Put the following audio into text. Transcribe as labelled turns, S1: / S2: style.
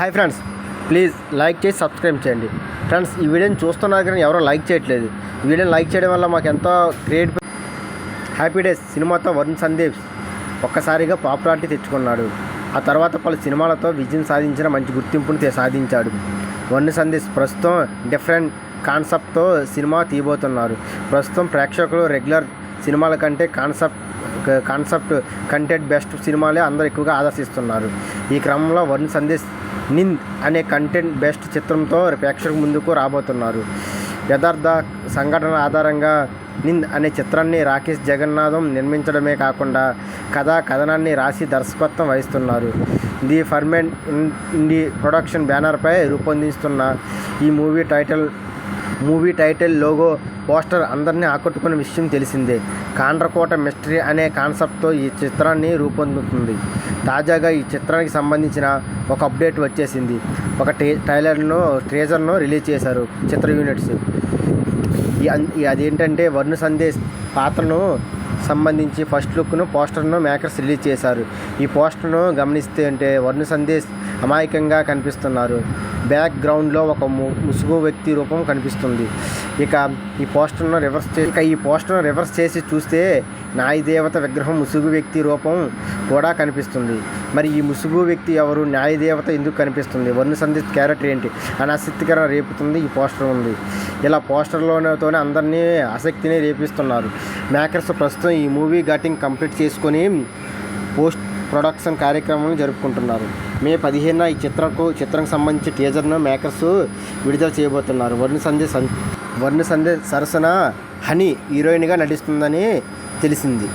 S1: Hi friends please like చేసి subscribe చేయండి. Friends ఈ వీడియోని చూస్తున్నా కానీ ఎవరో లైక్ చేయట్లేదు. ఈ వీడియోని లైక్ చేయడం వల్ల మాకు ఎంతో క్రియేట్ హ్యాపీ డేస్ సినిమాతో వరుణ్ సందీప్ ఒక్కసారిగా పాపులారిటీ తెచ్చుకున్నాడు. ఆ తర్వాత పలు సినిమాలతో విజయం సాధించిన మంచి గుర్తింపును సాధించాడు. వరుణ్ సందీప్ ప్రస్తుతం డిఫరెంట్ కాన్సెప్ట్తో సినిమా తీయబోతున్నారు. ప్రస్తుతం ప్రేక్షకులు రెగ్యులర్ సినిమాల కంటే కాన్సెప్ట్ కాన్సెప్ట్ కంటెంట్ బెస్ట్ సినిమాలే అందరూ ఎక్కువగా ఆదర్శిస్తున్నారు. ఈ క్రమంలో వరుణ్ సందేశ్ నింద్ అనే కంటెంట్ బెస్ట్ చిత్రంతో ప్రేక్షకుల ముందుకు రాబోతున్నారు. యథార్థ సంఘటన ఆధారంగా నింద్ అనే చిత్రాన్ని రాకేష్ జగన్నాథం నిర్మించడమే కాకుండా కథా కథనాన్ని రాసి దర్శకత్వం వహిస్తున్నారు. ది ఫర్మెంట్ ఇండి ప్రొడక్షన్ బ్యానర్పై రూపొందిస్తున్న ఈ movie title movie title logo poster అందరినీ ఆకట్టుకున్న విషయం తెలిసిందే. కాండ్రకోట మిస్టరీ అనే కాన్సెప్ట్తో ఈ చిత్రాన్ని రూపొందుతుంది. తాజాగా ఈ చిత్రానికి సంబంధించిన ఒక అప్డేట్ వచ్చేసింది. ఒక టే టైలర్ను ట్రేజర్ను రిలీజ్ చేశారు చిత్ర యూనిట్స్. ఈ అదేంటంటే వరుణ సందేశ్ పాత్రను సంబంధించి ఫస్ట్ లుక్ను పోస్టర్ను మేకర్స్ రిలీజ్ చేశారు. ఈ పోస్టర్ను గమనిస్తే అంటే వరుణ సందేశ్ అమాయకంగా కనిపిస్తున్నారు. బ్యాక్గ్రౌండ్లో ఒక ము- ముసుగు వ్యక్తి రూపం కనిపిస్తుంది. ఇక ఈ పోస్టర్ను రివర్స్ చే ఇక ఈ పోస్టర్ను రివర్స్ చేసి చూస్తే న్యాయదేవత విగ్రహం ముసుగు వ్యక్తి రూపం కూడా కనిపిస్తుంది. మరి ఈ ముసుగు వ్యక్తి ఎవరు? న్యాయదేవత ఎందుకు కనిపిస్తుంది? వరుణ సందేశ్ క్యారెక్టర్ ఏంటి? అని ఆసక్తికరం రేపుతుంది ఈ పోస్టర్ ఉంది. ఇలా పోస్టర్లోతోనే అందరినీ ఆసక్తిని రేపిస్తున్నారు. మేకర్స్ ప్రస్తుతం ఈ మూవీ గటింగ్ కంప్లీట్ చేసుకొని పోస్ట్ ప్రొడక్షన్ కార్యక్రమం జరుపుకుంటున్నారు. మే పదిహేనున ఈ చిత్రకు చిత్రంకి సంబంధించి టీజర్ను మేకర్స్ విడుదల చేయబోతున్నారు. వరుణ సన్ వరుణ సంధ్య సరసన హనీ హీరోయిన్గా నటిస్తుందని తెలిసింది.